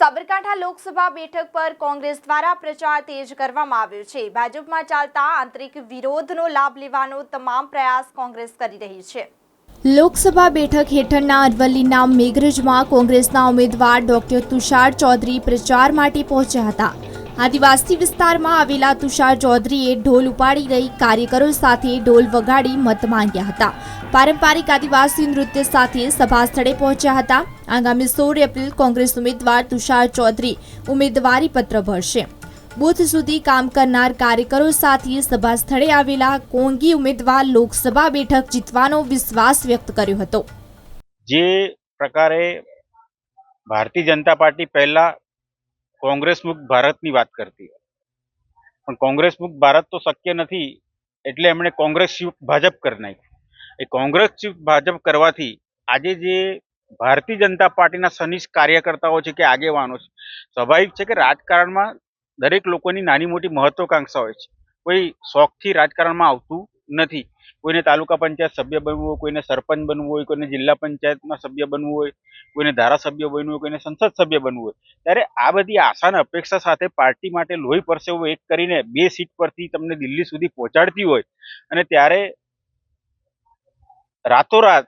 સાબરકાંઠા લોકસભા બેઠક પર કોંગ્રેસ દ્વારા પ્રચાર તેજ કરવામાં આવ્યો છે. ભાજપમાં ચાલતા આંતરિક વિરોધનો લાભ લેવાનો તમામ પ્રયાસ કોંગ્રેસ કરી રહી છે. લોકસભા બેઠક હેઠળના અરવલ્લીના મેઘરજમાં કોંગ્રેસના ઉમેદવાર ડોક્ટર તુષાર ચૌધરી પ્રચાર માટે પહોંચ્યા હતા. આદિવાસી વિસ્તારમાં આવેલા તુષાર ચૌધરીએ ઢોલ ઉપાડી રહી કાર્યકરો સાથે ઢોલ વગાડી મત માંગ્યા હતા. પારંપરિક આદિવાસી નૃત્ય સાથે સભા સ્થળે પહોંચ્યા હતા. આગામી સોળ એપ્રિલ કોંગ્રેસ ઉમેદવાર તુષાર ચૌધરી ઉમેદવારી પત્ર ભરશે. બુથ સુધી કામ કરનાર કાર્યકરો સાથે સભા સ્થળે આવેલા કોંગી ઉમેદવાર લોકસભા બેઠક જીતવાનો વિશ્વાસ વ્યક્ત કર્યો હતો. જે પ્રકારે ભારતીય જનતા પાર્ટી પહેલા કોંગ્રેસ મુક્ત ભારતની વાત કરતી પણ કોંગ્રેસ મુક્ત ભારત તો શક્ય નથી, એટલે એમણે કોંગ્રેસ યુક્ત ભાજપ કરી નાખ્યું. એ કોંગ્રેસ યુક્ત ભાજપ કરવાથી આજે જે ભારતીય જનતા પાર્ટીના સનિષ્ઠ કાર્યકર્તાઓ છે કે આગેવાનો છે, સ્વાભાવિક છે કે રાજકારણમાં દરેક લોકોની નાની મોટી મહત્વકાંક્ષા હોય છે. કોઈ શોખથી રાજકારણમાં આવતું નથી. કોઈને તાલુકા પંચાયત સભ્ય બનવું હોય, કોઈને સરપંચ બનવું હોય, કોઈને જિલ્લા પંચાયતમાં સભ્ય બનવું હોય, કોઈને ધારાસભ્ય બનવું હોય, કોઈને સંસદ સભ્ય બનવું હોય, ત્યારે આ બધી આશા અને અપેક્ષા સાથે પાર્ટી માટે લોહી પરસેવો એક કરીને બે સીટ પરથી તમને દિલ્હી સુધી પહોંચાડતી હોય અને ત્યારે રાતોરાત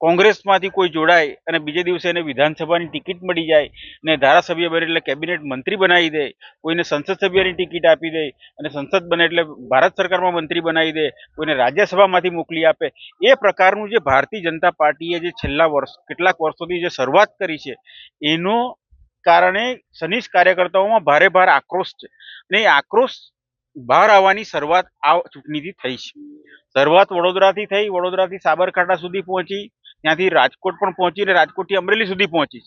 કોંગ્રેસમાંથી કોઈ જોડાય અને બીજે દિવસે એને વિધાનસભાની ટિકિટ મળી જાય ને ધારાસભ્ય બને એટલે કેબિનેટ મંત્રી બનાવી દે, કોઈને સંસદ સભ્યની ટિકિટ આપી દે અને સંસદ બને એટલે ભારત સરકારમાં મંત્રી બનાવી દે, કોઈને રાજ્યસભામાંથી મોકલી આપે. એ પ્રકારનું જે ભારતીય જનતા પાર્ટીએ જે છેલ્લા વર્ષ, કેટલાક વર્ષોથી જે શરૂઆત કરી છે, એનો કારણે સનિષ્ઠ કાર્યકર્તાઓમાં ભારે ભાર આક્રોશ છે અને એ આક્રોશ બહાર આવવાની શરૂઆત આ ચૂંટણીથી થઈ છે. શરૂઆત વડોદરાથી થઈ, વડોદરાથી સાબરકાંઠા સુધી પહોંચી ત્યાંથી રાજકોટ પણ પહોંચીને રાજકોટથી અમરેલી સુધી પહોંચી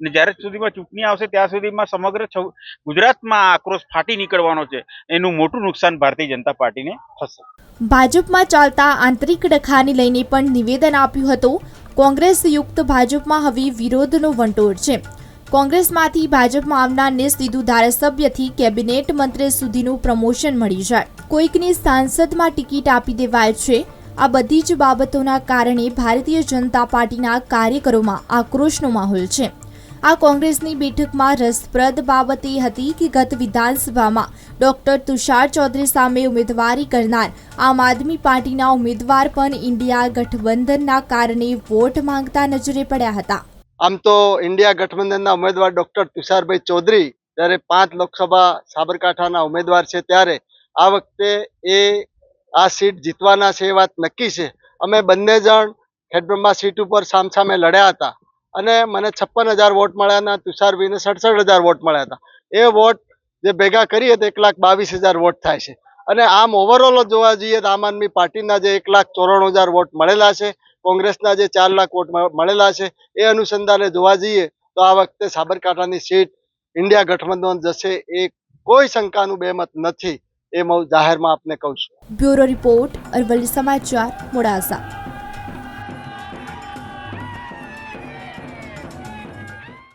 અને જ્યારે સુધીમાં ચૂંટણી આવશે, ત્યાં સુધીમાં સમગ્ર ગુજરાતમાં આક્રોશ ફાટી નીકળવાનો છે. એનું મોટું નુકસાન ભારતીય જનતા પાર્ટીને થશે. ભાજપમાં ચાલતા આંતરિક ડખાને લઈને પણ નિવેદન આપ્યું હતું. કોંગ્રેસ યુક્ત ભાજપમાં હવે વિરોધનો વંટોળ છે. કોંગ્રેસમાંથી ભાજપમાં આવનારને સીધું ધારાસભ્યથી કેબિનેટ મંત્રી સુધીનું પ્રમોશન મળી જાય. કોઈકની સાંસદમાં ટિકિટ આપી દેવાય છે. આ બધી જ બાબતોના કારણે ભારતીય જનતા પાર્ટીના કાર્યકરોમાં આક્રોશનો માહોલ છે. આ કોંગ્રેસની બેઠકમાં રસપ્રદ બાબત એ હતી કે ગત વિધાનસભામાં ડોક્ટર તુષાર ચૌધરી સામે ઉમેદવારી કરનાર આમ આદમી પાર્ટીના ઉમેદવાર પણ ઇન્ડિયા ગઠબંધનના કારણે વોટ માંગતા નજરે પડ્યા હતા. આમ તો ઇન્ડિયા ગઠબંધનના ઉમેદવાર ડોક્ટર તુષારભાઈ ચૌધરી જ્યારે પાંચ લોકસભા સાબરકાંઠાના ઉમેદવાર છે ત્યારે આ વખતે એ આ સીટ જીતવાના છે એ વાત નક્કી છે. અમે બંને જણ ખેડબ્રહ્મા સીટ ઉપર સામસામે લડ્યા હતા અને મને છપ્પન હજાર વોટ મળ્યા હતા તુષારભાઈને સડસઠ હજાર વોટ મળ્યા હતા. એ વોટ જે ભેગા કરીએ તો એક લાખ બાવીસ હજાર વોટ થાય છે. અને આમ ઓવરઓલ જોવા જઈએ તો આમ આદમી પાર્ટીના જે એક લાખ ચોરાણું હજાર વોટ મળેલા છે, કોંગ્રેસના જે ચાર લાખ વોટ મળેલા છે, એ અનુસંધાને જોવા જઈએ તો આ વખતે સાબરકાંઠાની સીટ ઇન્ડિયા ગઠબંધન જશે એ કોઈ શંકાનું બેમત નથી. એ હું જાહેરમાં આપને કહું છું. બ્યુરો રિપોર્ટ અરવલ્લી સમાચાર મોડાસા.